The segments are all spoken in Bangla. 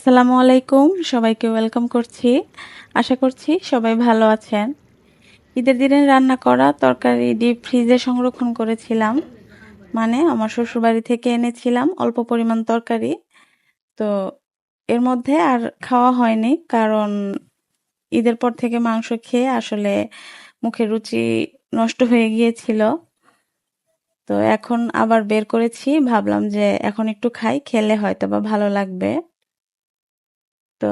আসসালামু আলাইকুম। সবাইকে ওয়েলকাম করছি। আশা করছি সবাই ভালো আছেন। ঈদের দিনে রান্না করা তরকারি ডিপ ফ্রিজে সংরক্ষণ করেছিলাম। মানে আমার শ্বশুরবাড়ি থেকে এনেছিলাম অল্প পরিমাণ তরকারি। তো এর মধ্যে আর খাওয়া হয়নি, কারণ ঈদের পর থেকে মাংস খেয়ে আসলে মুখের রুচি নষ্ট হয়ে গিয়েছিল। তো এখন আবার বের করেছি। ভাবলাম যে এখন একটু খাই, খেলে হয়তো বা ভালো লাগবে। তো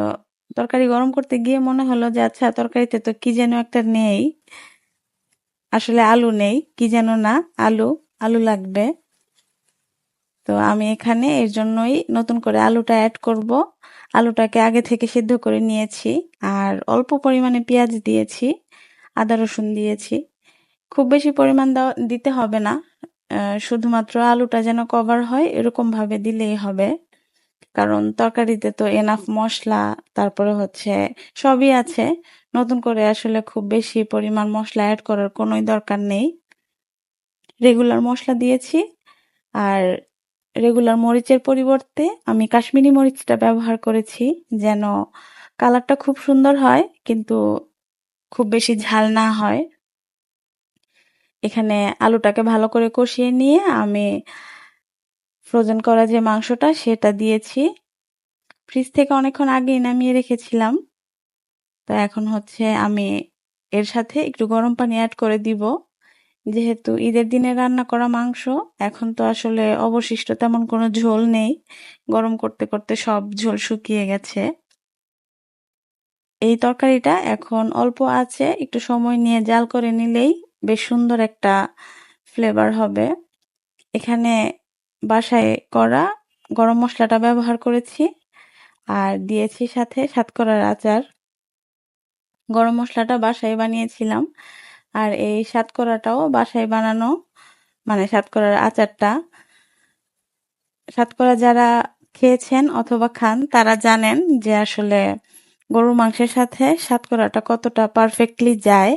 তরকারি গরম করতে গিয়ে মনে হলো যে আচ্ছা তরকারিতে তো কি যেন একটা নেই। আসলে আলু নেই, কি যেন না, আলু আলু লাগবে। তো আমি এখানে এর জন্যই নতুন করে আলুটা অ্যাড করব। আলুটাকে আগে থেকে সিদ্ধ করে নিয়েছি আর অল্প পরিমাণে পেঁয়াজ দিয়েছি, আদা রসুন দিয়েছি। খুব বেশি পরিমাণ দিতে হবে না। শুধুমাত্র আলুটা যেন কভার হয় এরকম ভাবে দিলেই হবে। কারণ তরকারিতে তো এনাফ মশলা, তারপরে হচ্ছে সবই আছে। নতুন করে আসলে খুব বেশি পরিমাণ মশলা অ্যাড করার কোনোই দরকার নেই। রেগুলার মশলা দিয়েছি। আর রেগুলার মরিচের পরিবর্তে আমি কাশ্মীরি মরিচটা ব্যবহার করেছি, যেন কালারটা খুব সুন্দর হয়, কিন্তু খুব বেশি ঝাল না হয়। এখানে আলুটাকে ভালো করে কষিয়ে নিয়ে আমি ফ্রোজেন করা যে মাংসটা, সেটা দিয়েছি। ফ্রিজ থেকে অনেকক্ষণ আগেই নামিয়ে রেখেছিলাম। তো এখন হচ্ছে আমি এর সাথে একটু গরম পানি অ্যাড করে দিব। যেহেতু ঈদের দিনে রান্না করা মাংস, এখন তো আসলে অবশিষ্ট তেমন কোনো ঝোল নেই। গরম করতে করতে সব ঝোল শুকিয়ে গেছে। এই তরকারিটা এখন অল্প আছে, একটু সময় নিয়ে জাল করে নিলেই বেশ সুন্দর একটা ফ্লেভার হবে। এখানে বাসায় করা গরম মশলাটা ব্যবহার করেছি। আর দিয়েছি সাথে সাতকরার আচার। গরম মশলাটা বাসায় বানিয়েছিলাম। আর এই সাতকরাটাও বাসায় বানানো মানে সাতকরার আচারটা। সাতকরা যারা খেয়েছেন অথবা খান, তারা জানেন যে আসলে গরুর মাংসের সাথে সাতকরাটা কতটা পারফেক্টলি যায়।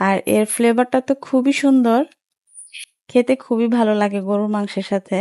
আর এর ফ্লেভারটা তো খুবই সুন্দর। খেতে খুবই ভালো লাগে গরুর মাংসের সাথে।